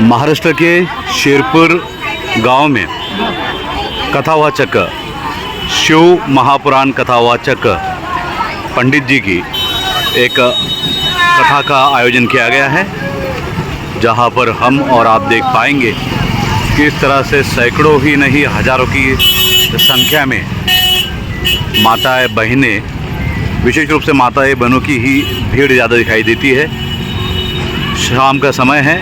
महाराष्ट्र के शेरपुर गाँव में कथावाचक, शिव महापुराण कथावाचक पंडित जी की एक कथा का आयोजन किया गया है, जहाँ पर हम और आप देख पाएँगे किस तरह से सैकड़ों ही नहीं, हज़ारों की संख्या में माताएँ, बहनें, विशेष रूप से माताएँ, बहनों की ही भीड़ ज़्यादा दिखाई देती है। शाम का समय है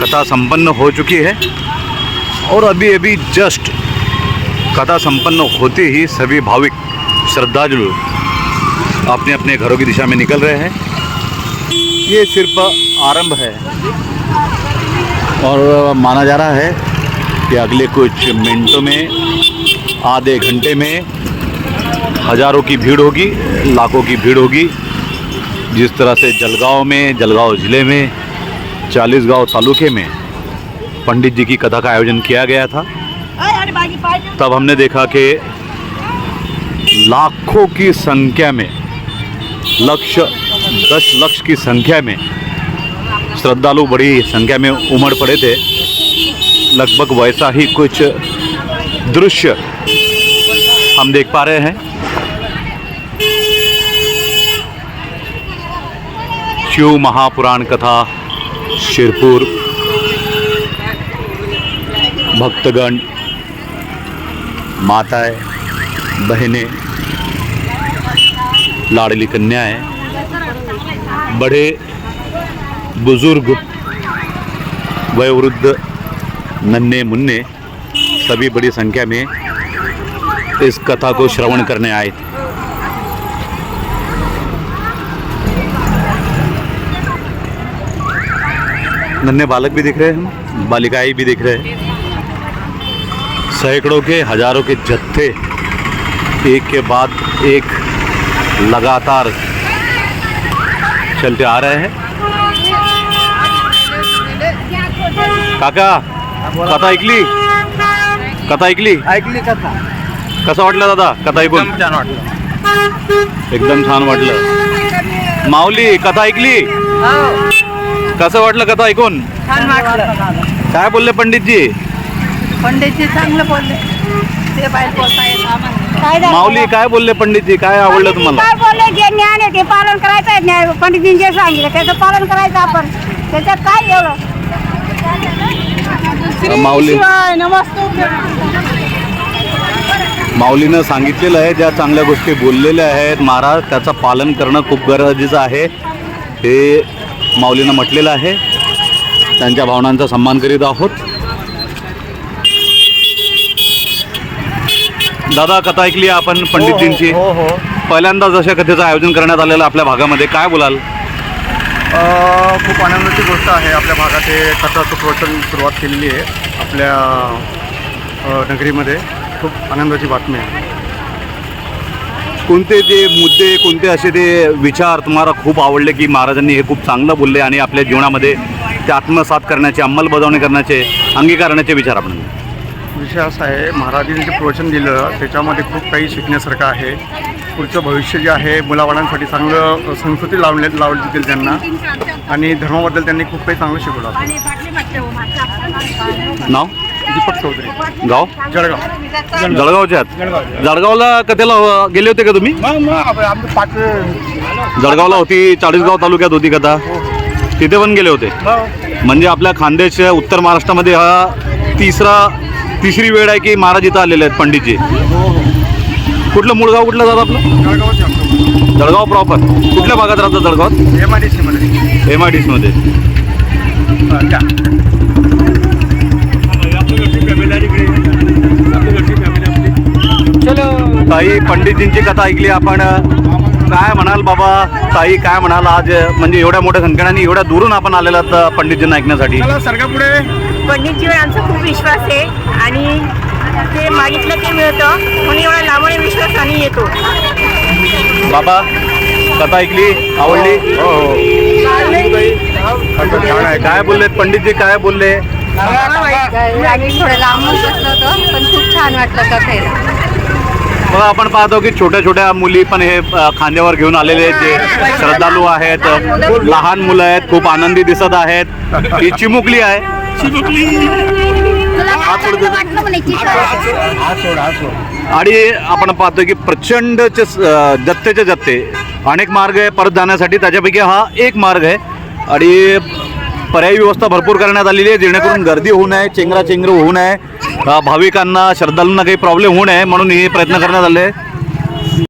कथा संपन्न हो चुकी है और अभी अभी जस्ट कथा संपन्न होते ही सभी भाविक श्रद्धालु अपने अपने घरों की दिशा में निकल रहे हैं। ये सिर्फ़ आरंभ है और माना जा रहा है कि अगले कुछ मिनटों में, आधे घंटे में हज़ारों की भीड़ होगी, लाखों की भीड़ होगी। जिस तरह से जलगांव में, जलगांव ज़िले में चालीसगांव तालुके में पंडित जी की कथा का आयोजन किया गया था। तब हमने देखा कि लाखों की संख्या में लक्ष्य दस लक्ष की संख्या में श्रद्धालु बड़ी संख्या में उमड़ पड़े थे। लगभग वैसा ही कुछ दृश्य हम देख पा रहे हैं। शिव महापुराण कथा शिरपुर, भक्तगण, माताएँ, बहनें, लाडली कन्याएँ, बड़े, बुज़ुर्ग, वयोवृद्ध, नन्हे मुन्ने, सभी बड़ी संख्या में इस कथा को श्रवण करने आए थे। नन्हे बालक भी दिख रहे हैं बालिकाएँ भी दिख रहे हैं। सैकड़ों के हज़ारों के जत्थे एक के बाद एक लगातार चलते आ रहे हैं। काका कथा ऐकली? कथा ऐकली? ऐकली कथा। कसं वाटलं दादा? कथा ऐकून? छान वाटलं. एकदम छान वाटलं. माऊली कथा ऐकली? कसं वाटलं कथा ऐकून? छान वाटलं. काय बोलले पंडितजी? पंडितजी चांगलं बोलले. ते बाहेर माऊली काय बोलले पंडितजी? काय आवडलं तुम्हाला? काय बोलले? जे ज्ञान आहे ते पालन करायचं आहे ज्ञान. पंडितजींनी जे सांगितलं त्याचं पालन करायचं आपण. त्याच्यात काय एवढं? माऊली. माऊलीनं सांगितलेलं आहे ज्या चांगल्या गोष्टी बोललेल्या आहेत महाराज त्याचं पालन करणं खूप गरजेचं आहे. हे माऊलीनं म्हटलेलं आहे. त्यांच्या भावनांचा सन्मान करीत आहोत. दादा कथा ऐकली आपण पंडितजींची? हो हो पहिल्यांदा जशा कथेचं आयोजन करण्यात आलेलं आपल्या भागामध्ये काय बोलाल? खूप आनंदाची गोष्ट आहे. आपल्या भागात हे कथाचं प्रवचन सुरुवात केलेली आहे. आपल्या अ, नगरीमध्ये. खूप आनंदाची बातमी आहे. कोणते ते मुद्दे कोणते असे ते विचार तुम्हाला खूप आवडले की महाराजांनी हे खूप चांगलं बोलले आणि आपल्या जीवनामध्ये ते आत्मसात करण्याचे अंमलबजावणी करण्याचे अंगीकारण्याचे विचार आपण विषय असा आहे महाराजांनी जे प्रवचन दिलं त्याच्यामध्ये खूप काही शिकण्यासारखं आहे. पुढचं भविष्य जे आहे मुलाबाळांसाठी चांगलं संस्कृती लावले लावली जातील त्यांना. आणि धर्माबद्दल त्यांनी खूप काही चांगलं शिकवलं आपल्याला. नाव? दीपक चौधरी. गाव? जळगाव. जळगावचे आहेत. जळगावला कथेला गेले होते का तुम्ही? मग मग आमचं पाच जळगावला होती चाळीसगाव तालुक्यात होती कथा. तिथे पण गेले होते. म्हणजे आपल्या खानदेश उत्तर महाराष्ट्रामध्ये हा तिसरा तिसरी वेळ आहे की महाराज इथं आलेले आहेत पंडितजी. कुठलं मूळ गाव कुठलं जातं आपलं? जळगावचे आमचं जळगाव प्रॉपर कुठल्या भागात राहतं जळगावात? एम आय डी सीमध्ये एम आय डी सीमध्ये ताई पंडितजींची कथा ऐकली आपण. काय म्हणाल बाबा? ताई काय म्हणाल आज? म्हणजे एवढ्या मोठ्या संख्येने एवढ्या दुरून आपण आलेलात पंडितजींना ऐकण्यासाठी. पुढे पंडितजीवर आमचा खूप विश्वास आहे. आणि ते मागितलं ते मिळतं. म्हणून एवढा लांबून विश्वासाने येतो. बाबा कथा ऐकली? आवडली? छान आहे. काय बोललेत पंडितजी? काय बोलले? आम्ही थोडं लांबून बसलो होतो पण खूप छान वाटलं कथेला. बघा आपण पाहतो की छोट्या छोट्या मुली पण हे खांद्यावर घेऊन आलेले आहेत जे श्रद्धालू आहेत लहान मुलं आहेत खूप आनंदी दिसत आहेत. ही चिमुकली आहे. आणि आपण पाहतो की प्रचंड जत्तेचे जत्ते. अनेक मार्ग आहे परत जाण्यासाठी त्याच्यापैकी हा एक मार्ग आहे. आणि पर्यायी व्यवस्था भरपूर करण्यात आलेली आहे जेणेकरून गर्दी होऊ नये चेंगराचेंगरी होऊ नये. भाविकांना श्रद्धालूंना काही प्रॉब्लेम होऊ नये म्हणून हे प्रयत्न करण्यात आले. आहे